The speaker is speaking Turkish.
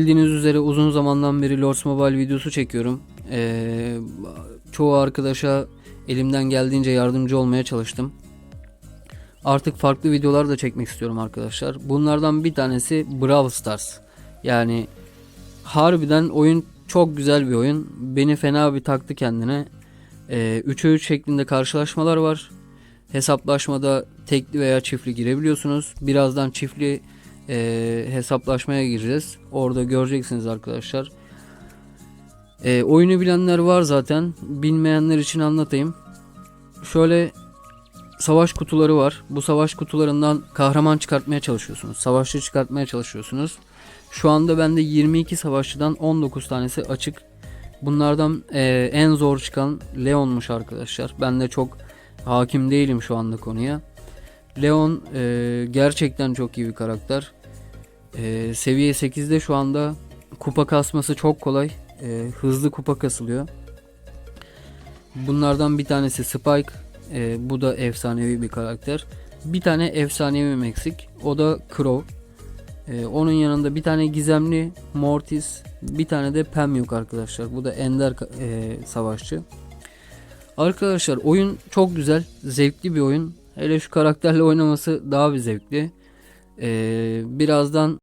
Bildiğiniz üzere uzun zamandan beri Lords Mobile videosu çekiyorum. Ee, çoğu arkadaşa elimden geldiğince yardımcı olmaya çalıştım. Artık farklı videolar da çekmek istiyorum arkadaşlar. Bunlardan bir tanesi Brawl Stars. Yani harbiden oyun çok güzel bir oyun. Beni fena bir taktı kendine. Ee, 3'e 3 şeklinde karşılaşmalar var. Hesaplaşmada tekli veya çiftli girebiliyorsunuz. Birazdan çiftli e, hesaplaşmaya gireceğiz. Orada göreceksiniz arkadaşlar. E, oyunu bilenler var zaten. Bilmeyenler için anlatayım. Şöyle savaş kutuları var. Bu savaş kutularından kahraman çıkartmaya çalışıyorsunuz. Savaşçı çıkartmaya çalışıyorsunuz. Şu anda bende 22 savaşçıdan 19 tanesi açık. Bunlardan e, en zor çıkan Leon'muş arkadaşlar. Ben de çok hakim değilim şu anda konuya. Leon e, gerçekten çok iyi bir karakter. E, seviye 8'de şu anda kupa kasması çok kolay. E, hızlı kupa kasılıyor. Bunlardan bir tanesi Spike. E, bu da efsanevi bir karakter. Bir tane efsanevi eksik. O da Crow. E, onun yanında bir tane gizemli Mortis. Bir tane de Pam yok arkadaşlar. Bu da Ender e, savaşçı. Arkadaşlar oyun çok güzel. Zevkli bir oyun. Hele şu karakterle oynaması daha bir zevkli. Ee, birazdan